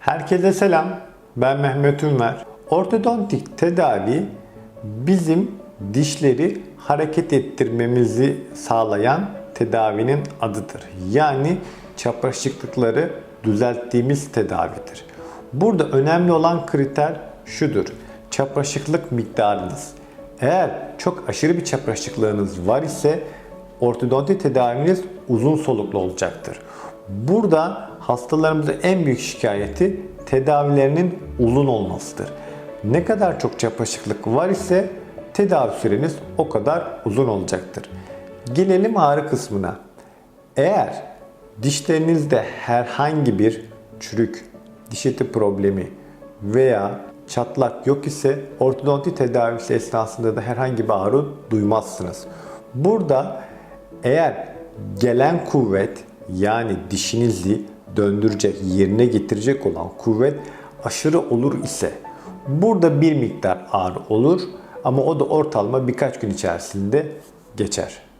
Herkese selam. Ben Mehmet Ünver. Ortodontik tedavi bizim dişleri hareket ettirmemizi sağlayan tedavinin adıdır. Yani çapraşıklıkları düzelttiğimiz tedavidir. Burada önemli olan kriter şudur. Çapraşıklık miktarınız. Eğer çok aşırı bir çapraşıklığınız var ise ortodonti tedaviniz uzun soluklu olacaktır. Burada hastalarımızın en büyük şikayeti tedavilerinin uzun olmasıdır. Ne kadar çok çapraşıklık var ise tedavi süreniz o kadar uzun olacaktır. Gelelim ağrı kısmına. Eğer dişlerinizde herhangi bir çürük, diş eti problemi veya çatlak yok ise ortodonti tedavisi esnasında da herhangi bir ağrı duymazsınız. Burada eğer gelen kuvvet yani dişinizi döndürecek, yerine getirecek olan kuvvet aşırı olur ise burada bir miktar ağrı olur ama o da ortalama birkaç gün içerisinde geçer.